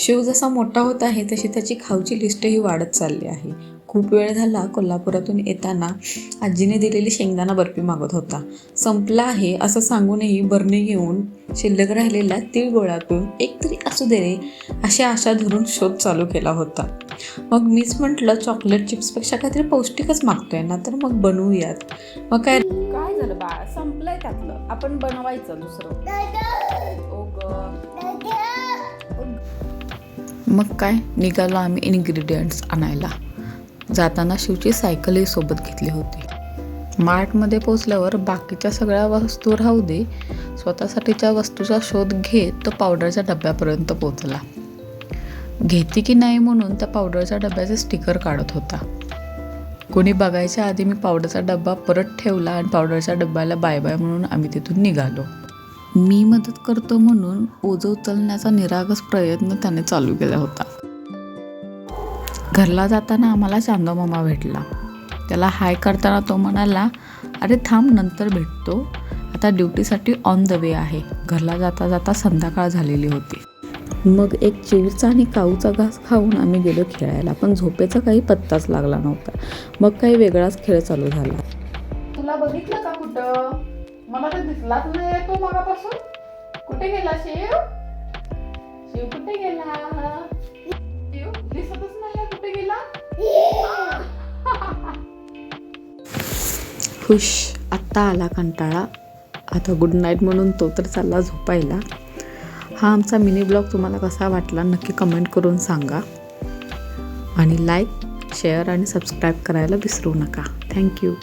शिव जसा मोठा होत आहे तशी त्याची खाऊची लिस्टही वाढत चालली आहे. खूप वेळ झाला कोल्हापुरातून येताना आजीने दिलेली शेंगदाणा बर्फी मागत होता. संपला आहे असं सांगूनही बरणी घेऊन शिल्लक राहिलेला तीळ गोळा करून एक तरी असू दे रे अशी आशा धरून शोध चालू केला होता. मग मीच म्हटलं चॉकलेट चिप्सपेक्षा काहीतरी पौष्टिकच मागतोय ना तर मग बनवूयात. मग काय काय झालं बाळ? संपलंय त्यातलं. आपण बनवायचं दुसरं. मग काय? निघालो आम्ही इन्ग्रेडियंट्स आणायला. जाताना शिवची सायकलही सोबत घेतली होती. मार्टमध्ये पोचल्यावर बाकीच्या सगळ्या वस्तू राहू दे. स्वतःसाठीच्या वस्तूचा शोध घेत तो पावडरच्या डब्यापर्यंत पोचला घेते की नाही म्हणून त्या पावडरच्या डब्याचे स्टिकर काढत होता. कोणी बघायच्या आधी मी पावडरचा डब्बा परत ठेवला आणि पावडरच्या डब्याला बाय बाय म्हणून आम्ही तिथून निघालो. मी मदत करतो म्हणून ओझं उचलण्याचा निरागस प्रयत्न त्याने चालू केला होता. घरला जाताना आम्हाला चांदो मामा भेटला. त्याला हाय करताना तो म्हणाला अरे थांब नंतर भेटतो. आता ड्युटीसाठी ऑन द वे आहे. घरला जाता जाता संध्याकाळ झालेली होती. मग एक चिवचा आणि काऊचा घास खाऊन आम्ही गेलो खेळायला. पण झोपेचा काही पत्ताच लागला नव्हता. मग काही वेगळाच खेळ चालू झाला. तुला बघितलं का कुठं? मला तर दिसलाच नाही तो मगापासून. कुठे गेला शिव? शिव कुठे गेला? शिव दिसतच नाही कुठे गेला? खुश आत्ता आला कंटाळा. आता गुड नाईट म्हणून तो तर चालला झोपायला. हा आमचा मिनी ब्लॉग तुम्हाला कसा वाटला नक्की कमेंट करून सांगा. आणि लाईक शेअर आणि सबस्क्राईब करायला विसरू नका. थँक्यू